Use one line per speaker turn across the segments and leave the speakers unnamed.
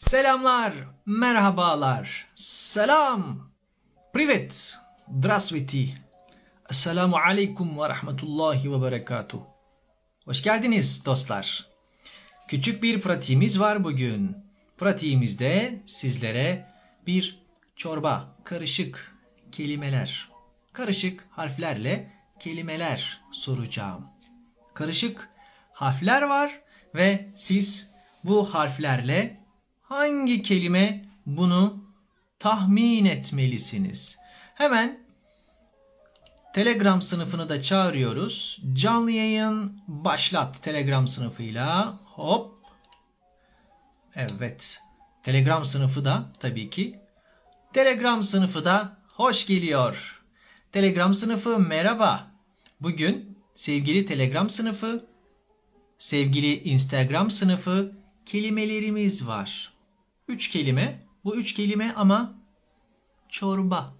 Selamlar, merhabalar, selam, privet, drasviti, selamu aleyküm ve rahmetullahi ve berekatuh. Hoş geldiniz dostlar. Küçük bir pratiğimiz var bugün. Pratiğimizde sizlere bir çorba, karışık kelimeler, karışık harflerle kelimeler soracağım. Karışık harfler var ve siz bu harflerle hangi kelime bunu tahmin etmelisiniz. Hemen Telegram sınıfını da çağırıyoruz. Canlı yayın başlat Telegram sınıfıyla. Hop. Evet. Telegram sınıfı da tabii ki. Telegram sınıfı da hoş geliyor. Telegram sınıfı merhaba. Bugün sevgili Telegram sınıfı, sevgili Instagram sınıfı kelimelerimiz var. Üç kelime. Bu üç kelime ama çorba.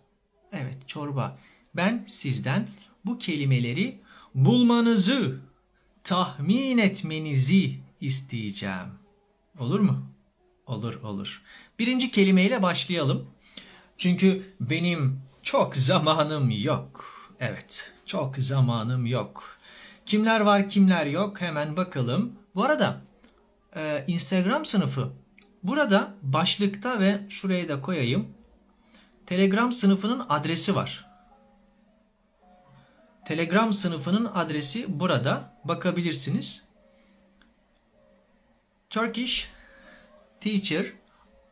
Evet çorba. Ben sizden bu kelimeleri bulmanızı, tahmin etmenizi isteyeceğim. Olur mu? Olur olur. Birinci kelimeyle başlayalım. Çünkü benim çok zamanım yok. Evet, çok zamanım yok. Kimler var, kimler yok hemen bakalım. Bu arada e, Instagram sınıfı burada başlıkta ve şuraya da koyayım. Telegram sınıfının adresi var. Telegram sınıfının adresi burada. Bakabilirsiniz. Turkish Teacher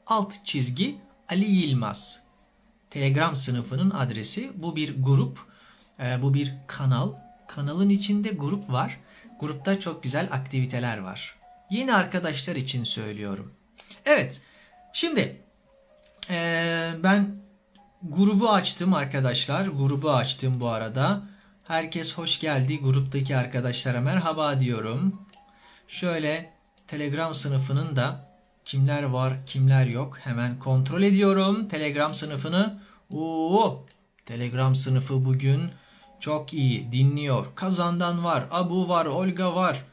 alt çizgi Ali Yılmaz. Telegram sınıfının adresi. Bu bir grup. e, bu bir kanal. Kanalın içinde grup var. Grupta çok güzel aktiviteler var. Yeni arkadaşlar için söylüyorum. Evet. Şimdi e, ben grubu açtım arkadaşlar. Grubu açtım bu arada. Herkes hoş geldi. Gruptaki arkadaşlara merhaba diyorum. Şöyle Telegram sınıfının da kimler var kimler yok hemen kontrol ediyorum Telegram sınıfını. Oo, Telegram sınıfı bugün çok iyi dinliyor. Kazandan var, Abu var, Olga var.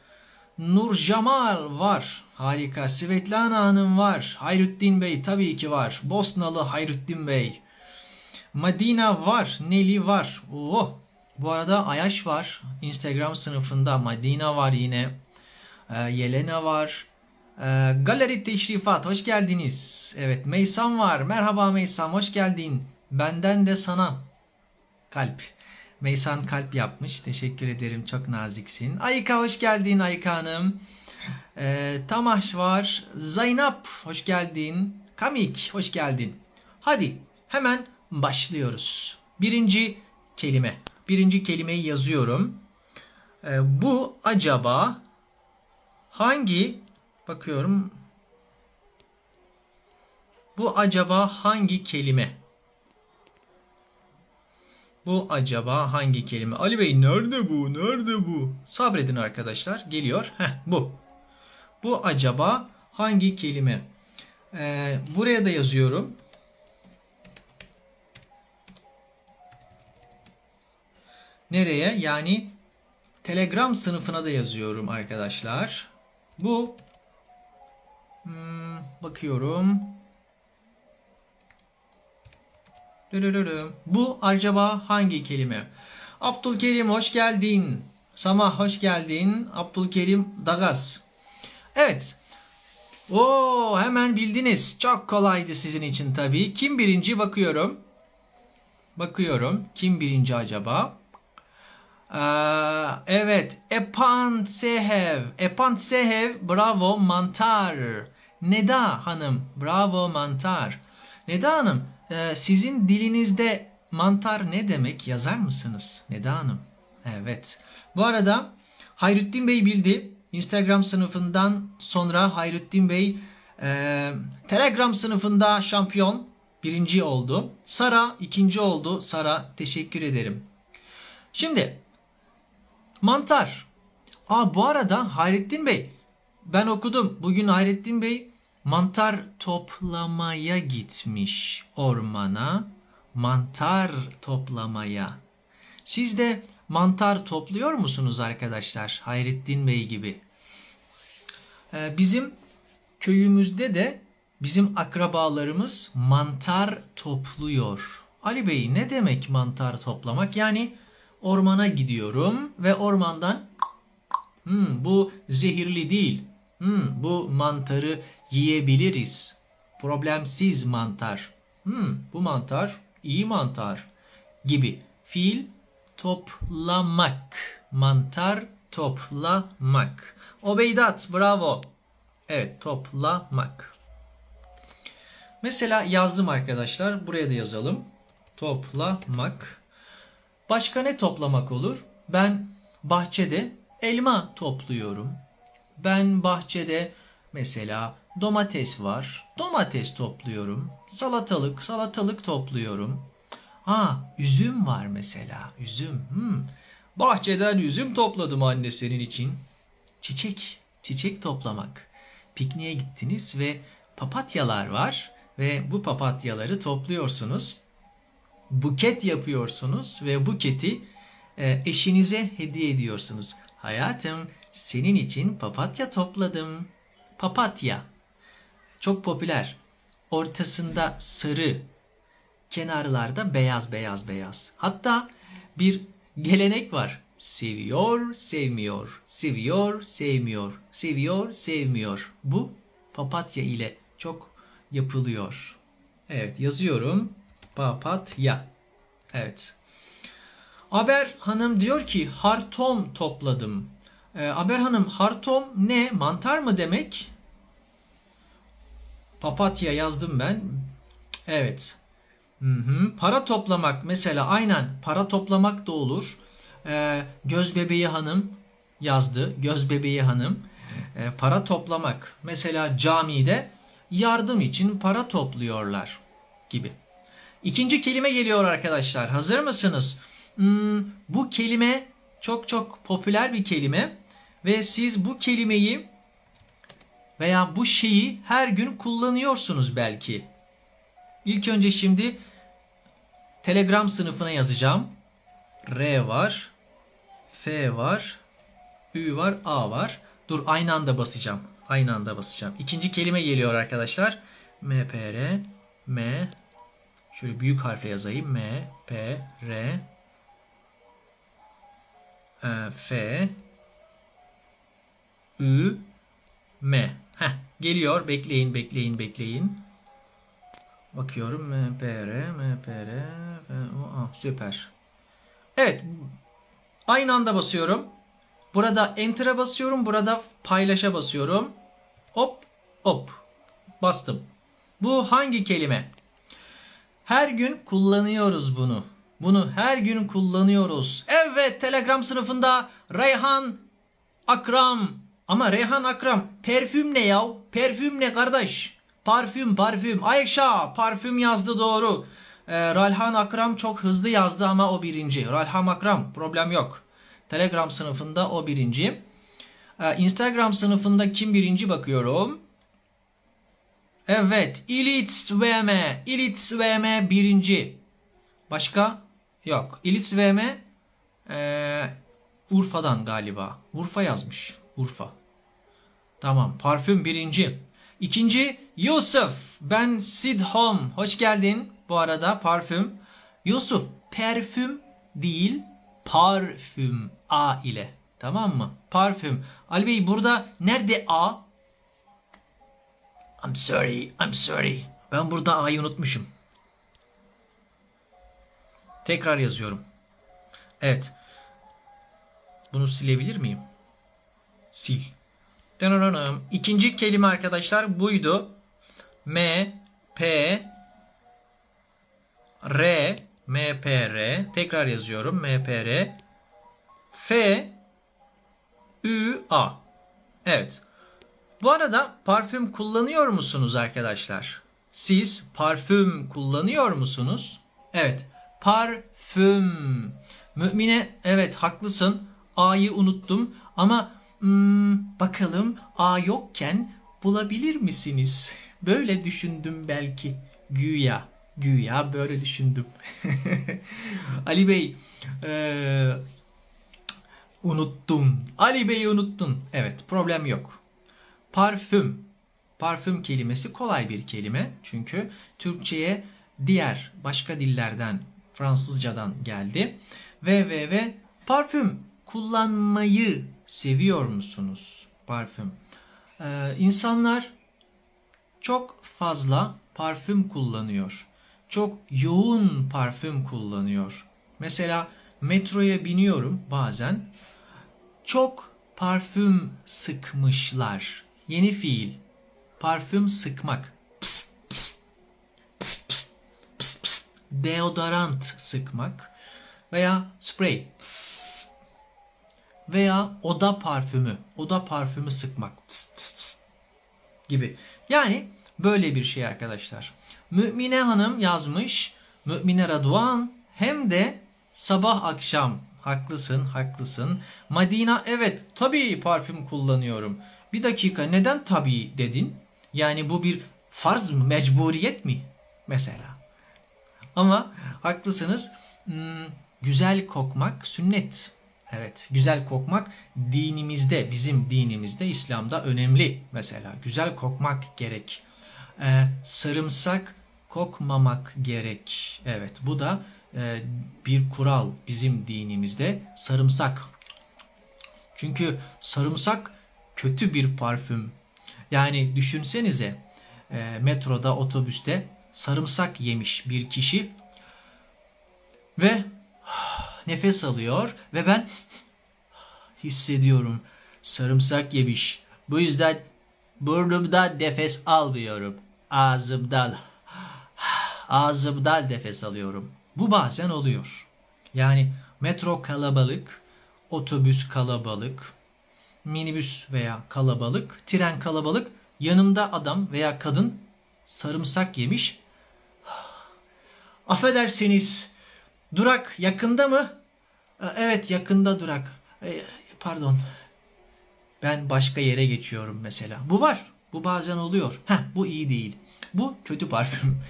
Nur Jamal var. Harika. Svetlana Hanım var. Hayrettin Bey tabii ki var. Bosnalı Hayrettin Bey. Madina var. Neli var. Oo. Bu arada Ayaş var. Instagram sınıfında. Madina var yine. Ee, Yelena var. Ee, Galeri Teşrifat. Hoş geldiniz. Evet. Meysam var. Merhaba Meysam. Hoş geldin. Benden de sana. Kalp. Meysan kalp yapmış. Teşekkür ederim. Çok naziksin. Ayka hoş geldin Ayka Hanım. Ee, Tamaş var. Zaynap hoş geldin. Kamik hoş geldin. Hadi hemen başlıyoruz. Birinci kelime. Birinci kelimeyi yazıyorum. Ee, bu acaba hangi bakıyorum bu acaba hangi kelime? Bu acaba hangi kelime? Ali Bey nerede bu? Nerede bu? Sabredin arkadaşlar. Geliyor. Heh bu. Bu acaba hangi kelime? Ee, buraya da yazıyorum. Nereye? Yani Telegram sınıfına da yazıyorum arkadaşlar. Bu hmm, bakıyorum. Bu acaba hangi kelime? Abdülkerim hoş geldin. Samah hoş geldin. Abdülkerim Dagaz. Evet. Oo hemen bildiniz. Çok kolaydı sizin için tabii. Kim birinci bakıyorum. Bakıyorum. Kim birinci acaba? Ee, evet. Epan Sehev. Epan Sehev. Bravo mantar. Neda Hanım. Bravo mantar. Neda Hanım. e, sizin dilinizde mantar ne demek yazar mısınız? Neda Hanım. Evet. Bu arada Hayrettin Bey bildi. Instagram sınıfından sonra Hayrettin Bey e, Telegram sınıfında şampiyon birinci oldu. Sara ikinci oldu. Sara teşekkür ederim. Şimdi mantar. Aa bu arada Hayrettin Bey ben okudum. Bugün Hayrettin Bey mantar toplamaya gitmiş ormana. Mantar toplamaya. Siz de mantar topluyor musunuz arkadaşlar? Hayrettin Bey gibi. Ee, bizim köyümüzde de bizim akrabalarımız mantar topluyor. Ali Bey ne demek mantar toplamak? Yani ormana gidiyorum ve ormandan "Hmm, bu zehirli değil. Hmm, bu mantarı yiyebiliriz. Problemsiz mantar. Hmm, bu mantar iyi mantar gibi. Fiil toplamak. Mantar toplamak. Obeydat bravo. Evet toplamak. Mesela yazdım arkadaşlar. Buraya da yazalım. Toplamak. Başka ne toplamak olur? Ben bahçede elma topluyorum. Ben bahçede mesela domates var. Domates topluyorum. Salatalık, salatalık topluyorum. Ha, üzüm var mesela. Üzüm. Hmm. Bahçeden üzüm topladım anne senin için. Çiçek, çiçek toplamak. Pikniğe gittiniz ve papatyalar var ve bu papatyaları topluyorsunuz. Buket yapıyorsunuz ve buketi e, eşinize hediye ediyorsunuz. Hayatım, senin için papatya topladım. Papatya. Çok popüler. Ortasında sarı, kenarlarda beyaz beyaz beyaz. Hatta bir gelenek var. Seviyor, sevmiyor. Seviyor, sevmiyor. Seviyor, sevmiyor. Bu papatya ile çok yapılıyor. Evet yazıyorum. Papatya. Evet. Aber Hanım diyor ki hartom topladım. Ee, Aber Hanım hartom ne? Mantar mı demek? Papatya yazdım ben. Evet. Hı hı. Para toplamak mesela aynen para toplamak da olur. Ee, göz bebeği hanım yazdı. Göz bebeği hanım. Ee, para toplamak. Mesela camide yardım için para topluyorlar gibi. İkinci kelime geliyor arkadaşlar. Hazır mısınız? Hmm, bu kelime çok çok popüler bir kelime ve siz bu kelimeyi veya bu şeyi her gün kullanıyorsunuz belki. İlk önce şimdi Telegram sınıfına yazacağım. R var, F var, Ü var, A var. Dur aynı anda basacağım. Aynı anda basacağım. İkinci kelime geliyor arkadaşlar. M, P, R, M, şöyle büyük harfle yazayım. M, P, R, e, F, Ü, M. Heh, geliyor. Bekleyin, bekleyin, bekleyin. Bakıyorum. MPR, MPR, Aa, süper. Evet. Aynı anda basıyorum. Burada Enter'a basıyorum. Burada paylaşa basıyorum. Hop, hop. Bastım. Bu hangi kelime? Her gün kullanıyoruz bunu. Bunu her gün kullanıyoruz. Evet, Telegram sınıfında Reyhan Akram. Ama Reyhan Akram, parfüm ne ya? Parfüm ne kardeş? Parfüm, parfüm. Ayşe, parfüm yazdı doğru. Ee, Ralhan Akram çok hızlı yazdı ama o birinci. Ralhan Akram, problem yok. Telegram sınıfında o birinci. Ee, Instagram sınıfında kim birinci bakıyorum. Evet, İlit VM. İlit VM birinci. Başka? Yok. İlit VM ee, Urfa'dan galiba. Urfa yazmış. Urfa. Tamam. Parfüm birinci. İkinci Yusuf. Ben Sidhom. Hoş geldin. Bu arada parfüm. Yusuf parfüm değil parfüm A ile. Tamam mı? Parfüm. Ali Bey burada nerede A? I'm sorry. I'm sorry. Ben burada A'yı unutmuşum. Tekrar yazıyorum. Evet. Bunu silebilir miyim? Sil. İkinci kelime arkadaşlar buydu. M, P, R, M, P, R. Tekrar yazıyorum. M, P, R. F, Ü, A. Evet. Bu arada parfüm kullanıyor musunuz arkadaşlar? Siz parfüm kullanıyor musunuz? Evet. Parfüm. Mümine evet haklısın. A'yı unuttum ama hmm, bakalım A yokken bulabilir misiniz? Böyle düşündüm belki. Güya. Güya böyle düşündüm. Ali Bey ee, unuttun. Ali Bey'i unuttun. Evet problem yok. Parfüm. Parfüm kelimesi kolay bir kelime. Çünkü Türkçe'ye diğer başka dillerden Fransızcadan geldi. Ve ve ve parfüm kullanmayı seviyor musunuz? Parfüm. Ee, insanlar çok fazla parfüm kullanıyor. Çok yoğun parfüm kullanıyor. Mesela metroya biniyorum bazen. Çok parfüm sıkmışlar. Yeni fiil. Parfüm sıkmak. Pst, pst, pst, pst, pst, pst. Deodorant sıkmak veya sprey. Pst. Veya oda parfümü. Oda parfümü sıkmak. Pst, pst, pst. Gibi. Yani böyle bir şey arkadaşlar. Mümine Hanım yazmış. Mümine Raduan hem de sabah akşam haklısın haklısın. Madina evet tabii parfüm kullanıyorum. Bir dakika neden tabii dedin? Yani bu bir farz mı mecburiyet mi? Mesela. Ama haklısınız. Hmm, güzel kokmak sünnet. Evet, güzel kokmak dinimizde, bizim dinimizde, İslam'da önemli mesela. Güzel kokmak gerek. Ee, sarımsak kokmamak gerek. Evet, bu da e, bir kural bizim dinimizde. Sarımsak. Çünkü sarımsak kötü bir parfüm. Yani düşünsenize e, metroda, otobüste sarımsak yemiş bir kişi ve nefes alıyor ve ben hissediyorum sarımsak yemiş. Bu yüzden burnumdan nefes almıyorum. Ağzımdan ağzımdan nefes alıyorum. Bu bazen oluyor. Yani metro kalabalık, otobüs kalabalık, minibüs veya kalabalık, tren kalabalık, yanımda adam veya kadın sarımsak yemiş. Affedersiniz, durak yakında mı? "E, Evet yakında durak. E, Pardon. Ben başka yere geçiyorum mesela. Bu var. Bu bazen oluyor. Heh, bu iyi değil. Bu kötü parfüm.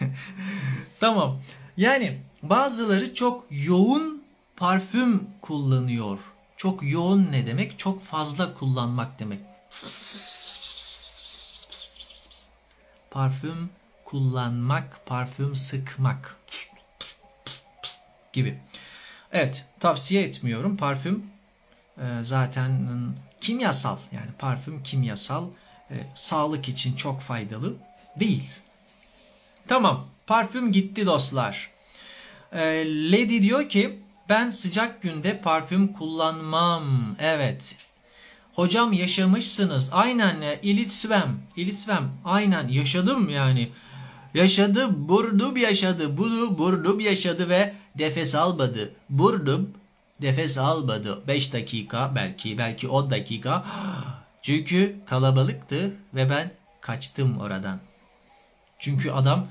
tamam. Yani bazıları çok yoğun parfüm kullanıyor. Çok yoğun ne demek? Çok fazla kullanmak demek. Parfüm kullanmak, parfüm sıkmak gibi. Evet, tavsiye etmiyorum. Parfüm e, zaten kimyasal yani parfüm kimyasal e, sağlık için çok faydalı değil. Tamam, parfüm gitti dostlar. E, Lady diyor ki ben sıcak günde parfüm kullanmam. Evet. Hocam yaşamışsınız. Aynen ilitsvem. İlitsvem. Aynen yaşadım yani. Yaşadı, burnum yaşadı. Bunu burnum yaşadı ve nefes almadı. Burnum nefes almadı. 5 dakika belki, belki 10 dakika. Çünkü kalabalıktı ve ben kaçtım oradan. Çünkü adam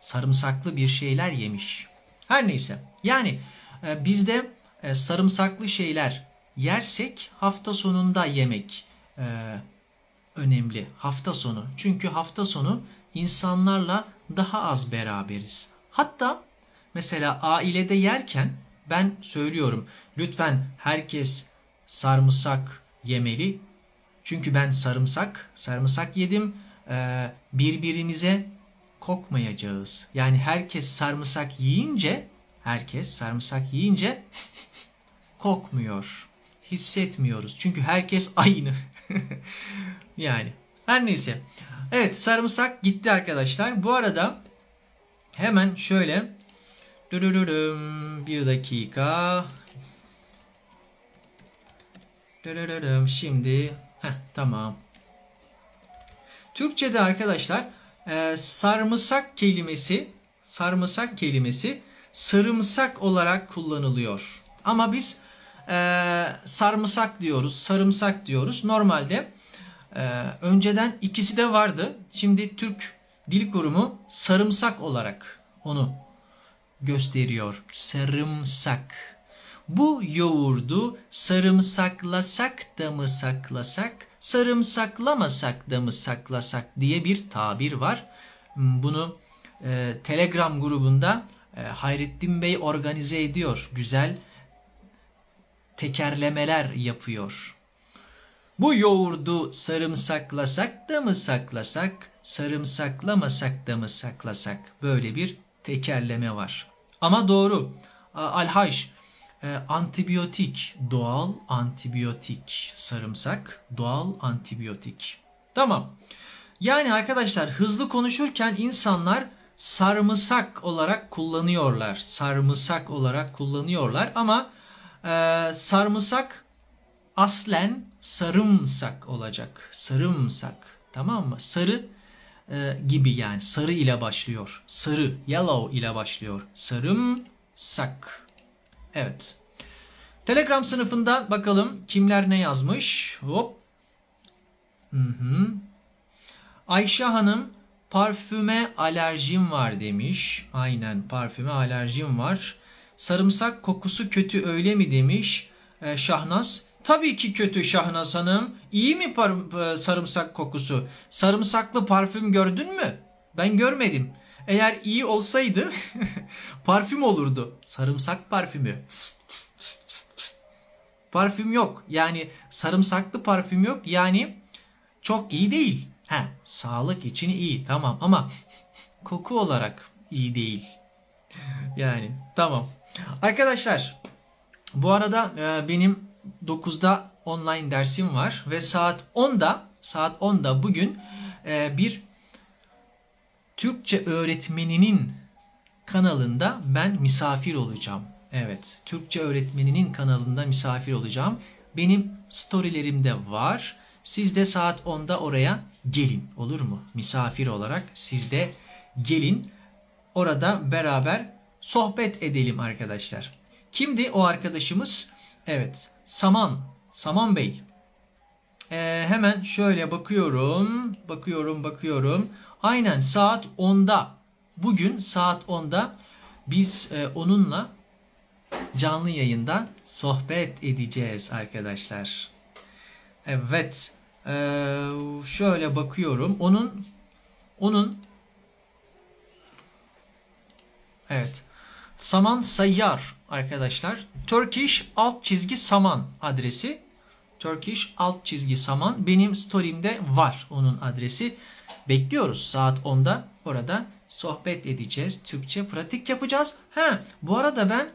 sarımsaklı bir şeyler yemiş. Her neyse. Yani e, bizde e, sarımsaklı şeyler yersek hafta sonunda yemek e, önemli. Hafta sonu. Çünkü hafta sonu insanlarla daha az beraberiz. Hatta mesela ailede yerken ben söylüyorum lütfen herkes sarımsak yemeli. Çünkü ben sarımsak, sarımsak yedim. Ee, birbirimize kokmayacağız. Yani herkes sarımsak yiyince, herkes sarımsak yiyince kokmuyor. Hissetmiyoruz. Çünkü herkes aynı. yani her neyse. Evet sarımsak gitti arkadaşlar. Bu arada hemen şöyle Dürürürüm. Bir dakika. Dürürürüm. Şimdi heh, tamam. Türkçe'de arkadaşlar e, sarımsak kelimesi sarımsak kelimesi sarımsak olarak kullanılıyor. Ama biz e, sarımsak diyoruz, sarımsak diyoruz. Normalde e, önceden ikisi de vardı. Şimdi Türk Dil Kurumu sarımsak olarak onu gösteriyor. Sarımsak. Bu yoğurdu sarımsaklasak da mı saklasak, sarımsaklamasak da mı saklasak diye bir tabir var. Bunu e, Telegram grubunda e, Hayrettin Bey organize ediyor. Güzel tekerlemeler yapıyor. Bu yoğurdu sarımsaklasak da mı saklasak, sarımsaklamasak da mı saklasak? Böyle bir tekerleme var. Ama doğru. Alhaj, e, antibiyotik, doğal antibiyotik. Sarımsak, doğal antibiyotik. Tamam. Yani arkadaşlar hızlı konuşurken insanlar sarımsak olarak kullanıyorlar. Sarımsak olarak kullanıyorlar ama e, sarımsak aslen sarımsak olacak. Sarımsak. Tamam mı? Sarı e, gibi yani. Sarı ile başlıyor. Sarı, yellow ile başlıyor. Sarımsak. Evet. Telegram sınıfında bakalım kimler ne yazmış. Hop. Hı hı. Ayşe Hanım parfüme alerjim var demiş. Aynen parfüme alerjim var. Sarımsak kokusu kötü öyle mi demiş Ee, Şahnaz. Tabii ki kötü Şahnaz Hanım. İyi mi e, sarımsak kokusu? Sarımsaklı parfüm gördün mü? Ben görmedim. Eğer iyi olsaydı parfüm olurdu. Sarımsak parfümü. Parfüm yok. Yani sarımsaklı parfüm yok. Yani çok iyi değil. He, sağlık için iyi tamam ama koku olarak iyi değil. Yani tamam. Arkadaşlar bu arada e, benim 9'da online dersim var ve saat 10'da saat 10'da bugün e, bir Türkçe öğretmeninin kanalında ben misafir olacağım. Evet, Türkçe öğretmeninin kanalında misafir olacağım. Benim storylerimde var. Siz de saat 10'da oraya gelin olur mu? Misafir olarak siz de gelin. Orada beraber sohbet edelim arkadaşlar. Kimdi o arkadaşımız? Evet, Saman. Saman Bey. Ee, hemen şöyle bakıyorum. Bakıyorum, bakıyorum. Aynen saat 10'da. Bugün saat 10'da biz e, onunla canlı yayında sohbet edeceğiz arkadaşlar. Evet. Ee, şöyle bakıyorum. Onun onun Evet. Saman Sayyar arkadaşlar. Turkish alt çizgi Saman adresi. Turkish alt çizgi Saman. Benim story'imde var onun adresi. Bekliyoruz saat 10'da orada sohbet edeceğiz. Türkçe pratik yapacağız. Ha, bu arada ben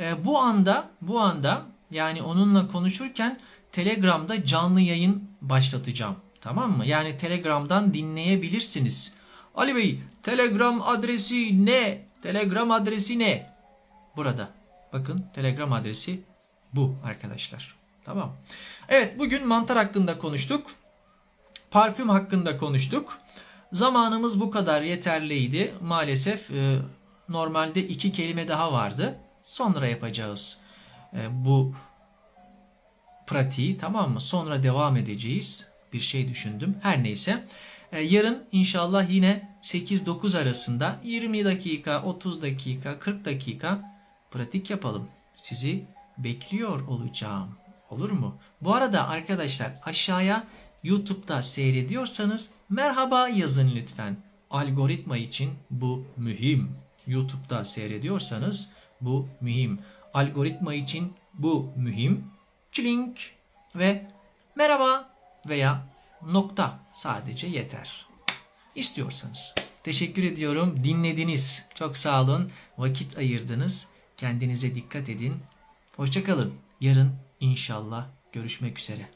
e, bu anda bu anda yani onunla konuşurken Telegram'da canlı yayın başlatacağım. Tamam mı? Yani Telegram'dan dinleyebilirsiniz. Ali Bey, Telegram adresi ne? Telegram adresi ne? Burada. Bakın Telegram adresi bu arkadaşlar. Tamam. Evet bugün mantar hakkında konuştuk. Parfüm hakkında konuştuk. Zamanımız bu kadar yeterliydi. Maalesef e, normalde iki kelime daha vardı. Sonra yapacağız e, bu pratiği tamam mı? Sonra devam edeceğiz. Bir şey düşündüm. Her neyse. E, yarın inşallah yine 8-9 arasında 20 dakika, 30 dakika, 40 dakika pratik yapalım. Sizi bekliyor olacağım. Olur mu? Bu arada arkadaşlar aşağıya YouTube'da seyrediyorsanız merhaba yazın lütfen. Algoritma için bu mühim. YouTube'da seyrediyorsanız bu mühim. Algoritma için bu mühim. Çilink ve merhaba veya nokta sadece yeter. İstiyorsanız. Teşekkür ediyorum. Dinlediniz. Çok sağ olun. Vakit ayırdınız. Kendinize dikkat edin. Hoşçakalın. Yarın inşallah görüşmek üzere.